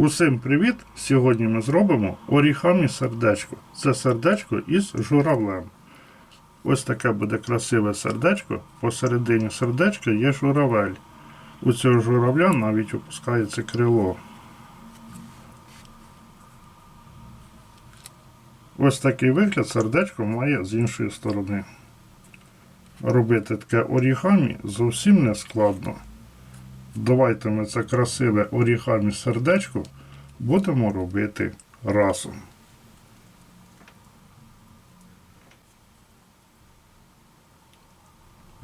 Усім привіт! Сьогодні ми зробимо орігамі сердечко. Це сердечко із журавлем. Ось таке буде красиве сердечко. Посередині сердечка є журавель. У цього журавля навіть опускається крило. Ось такий вигляд сердечко має з іншої сторони. Робити таке орігамі зовсім не складно. Давайте ми це красиве орігамі сердечко будемо робити разом.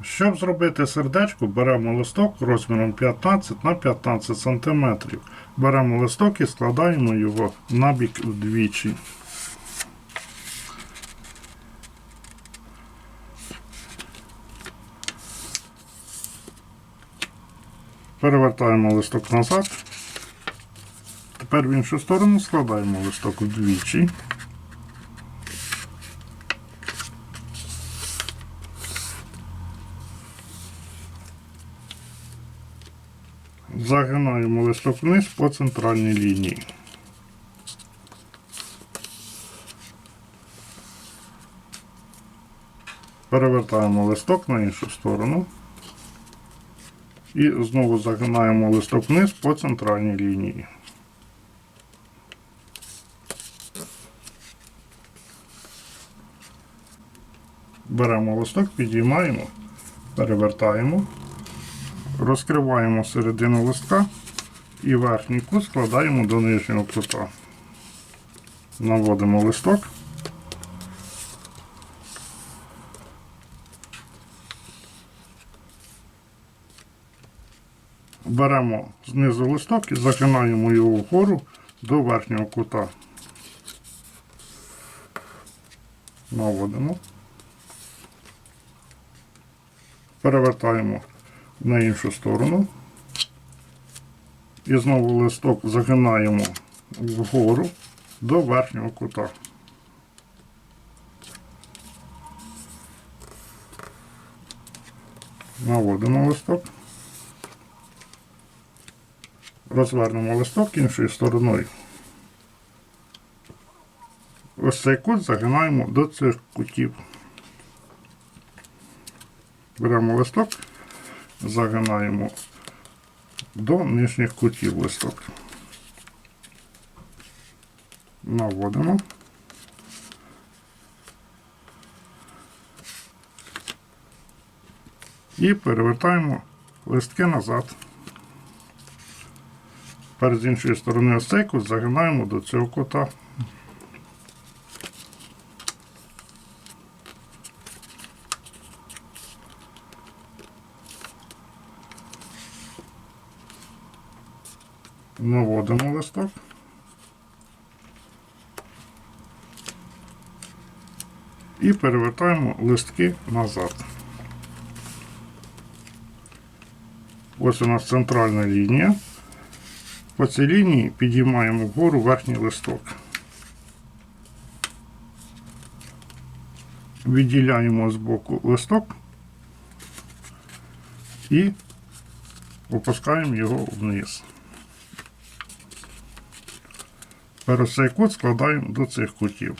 Щоб зробити сердечко, беремо листок розміром 15 на 15 см. Беремо листок і складаємо його набік вдвічі. Перевертаємо листок назад. Тепер в іншу сторону складаємо листок вдвічі. Загинаємо листок вниз по центральній лінії. Перевертаємо листок на іншу сторону. І знову загинаємо листок вниз по центральній лінії. Беремо листок, підіймаємо, перевертаємо, розкриваємо середину листка і верхній кут складаємо до нижнього кута. Наводимо листок. Беремо знизу листок і загинаємо його вгору до верхнього кута. Наводимо. Перевертаємо на іншу сторону. І знову листок загинаємо вгору до верхнього кута. Наводимо листок. Розвернемо листок іншою стороною. Ось цей кут загинаємо до цих кутів. Беремо листок, загинаємо до нижніх кутів листок. Наводимо. І перевертаємо листки назад. Тепер з іншої сторони ось цей кут загинаємо до цього кута. Наводимо листок. І перевертаємо листки назад. Ось у нас центральна лінія. По цій лінії підіймаємо вгору верхній листок. Відділяємо з боку листок і опускаємо його вниз. Тепер цей кут складаємо до цих кутів.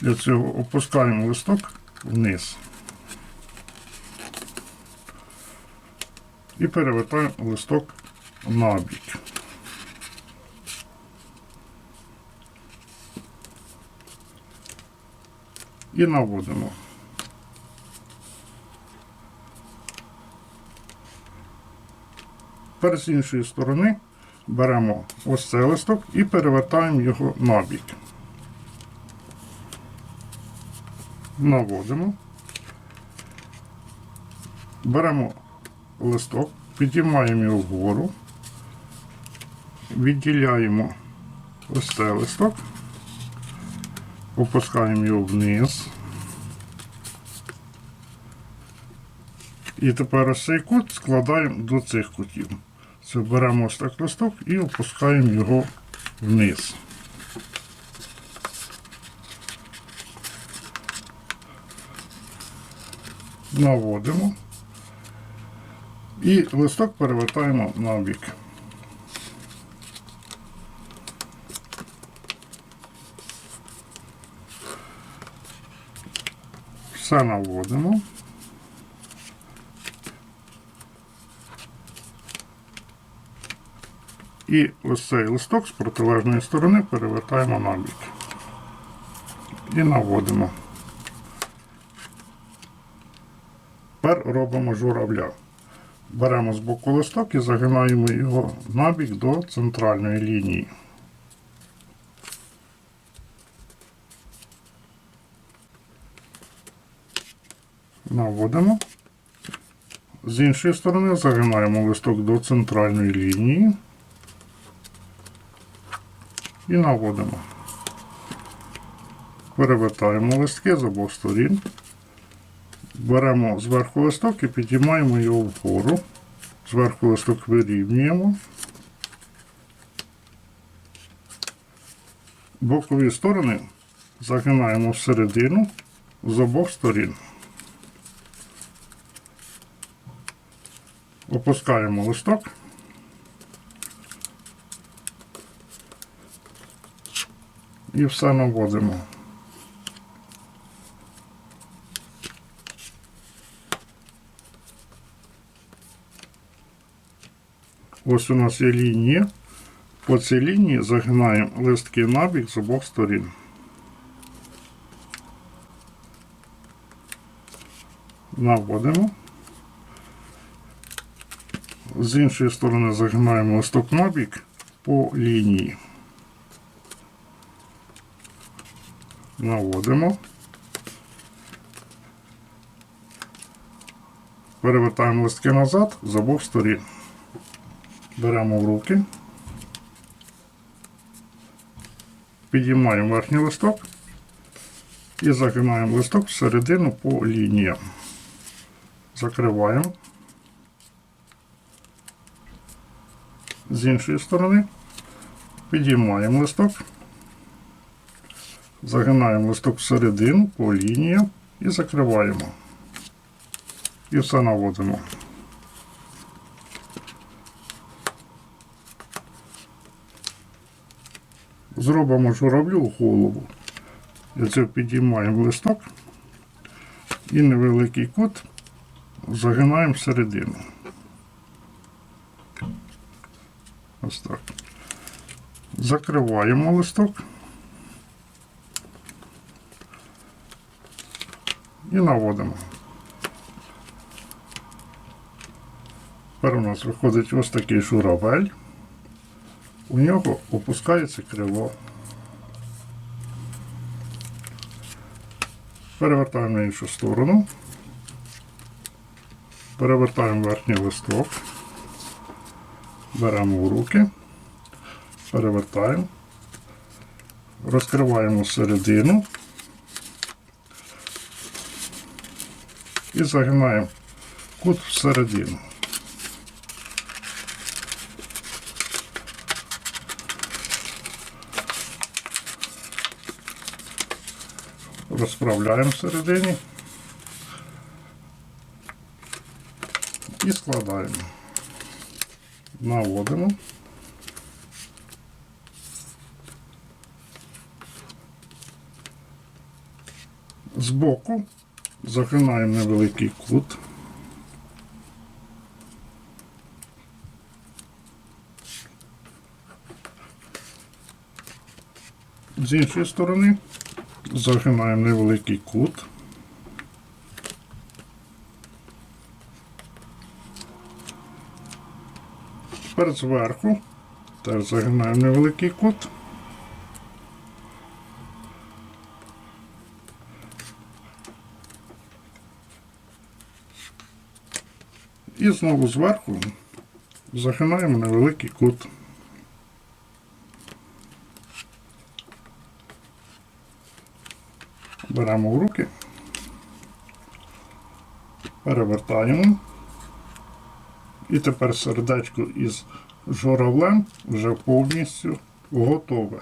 Для цього опускаємо листок вниз. І перевертаємо листок набік. І наводимо. Тепер з іншої сторони беремо ось цей листок і перевертаємо його набік. Наводимо. Беремо листок, підіймаємо його вгору, відділяємо ось цей листок, опускаємо його вниз. І тепер ось цей кут складаємо до цих кутів. Це беремо ось так листок і опускаємо його вниз. Наводимо. І листок перевертаємо на бік. Все наводимо. І ось цей листок з протилежної сторони перевертаємо на бік. І наводимо. Тепер робимо журавля. Беремо з боку листок і загинаємо його набік до центральної лінії. Наводимо. З іншої сторони загинаємо листок до центральної лінії і наводимо. Перевертаємо листки з обох сторін. Беремо зверху листок і підіймаємо його вгору. Зверху листок вирівнюємо. Бокові сторони загинаємо всередину з обох сторін. Опускаємо листок. І все наводимо. Ось у нас є лінія. По цій лінії загинаємо листки набік з обох сторін. Наводимо. З іншої сторони загинаємо листок набік по лінії. Наводимо. Перевертаємо листки назад з обох сторін. Беремо в руки. Підіймаємо верхній листок і загинаємо листок всередину по лініям. Закриваємо. З іншої сторони підіймаємо листок, загинаємо листок всередину по лініям і закриваємо. І все наводимо. Зробимо журавлю голову. Для цього підіймаємо листок і невеликий кут загинаємо всередину. Ось так. Закриваємо листок і наводимо. Тепер у нас виходить ось такий журавель. У нього опускається криво. Перевертаємо на іншу сторону. Перевертаємо верхній листок. Беремо в руки, перевертаємо, розкриваємо середину і загинаємо кут всередину. Розправляємо всередині і складаємо. Наводимо. Збоку загинаємо невеликий кут. З іншої сторони загинаємо невеликий кут. Тепер зверху теж загинаємо невеликий кут. І знову зверху загинаємо невеликий кут. Беремо в руки, перевертаємо. І тепер сердечко із журавлем вже повністю готове.